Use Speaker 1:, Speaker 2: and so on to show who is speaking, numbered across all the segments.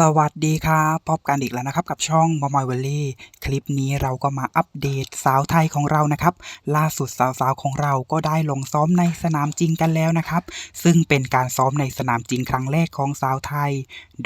Speaker 1: สวัสดีครับพบกันอีกแล้วนะครับกับช่องมอมอยเวลลี่คลิปนี้เราก็มาอัปเดตสาวไทยของเรานะครับ ล่าสุดสาวๆของเราก็ได้ลงซ้อมในสนามจริงกันแล้วนะครับ ซึ่งเป็นการซ้อมในสนามจริงครั้งแรกของสาวไทย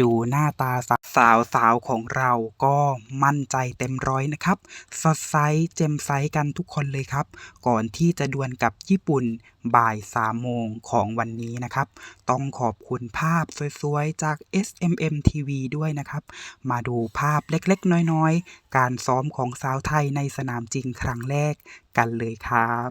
Speaker 1: ดูหน้าตาสาวสาวๆของเราก็มั่นใจเต็มร้อยนะครับ สดใสเจมใสกันทุกคนเลยครับ ก่อนที่จะดวลกับญี่ปุ่น บ่ายสามโมงของวันนี้นะครับ ต้องขอบคุณภาพสวยๆ จาก SMM TV ด้วยนะครับ มาดูภาพเล็กๆ น้อยๆ การซ้อมของสาวไทยในสนามจริงครั้งแรกกันเลยครับ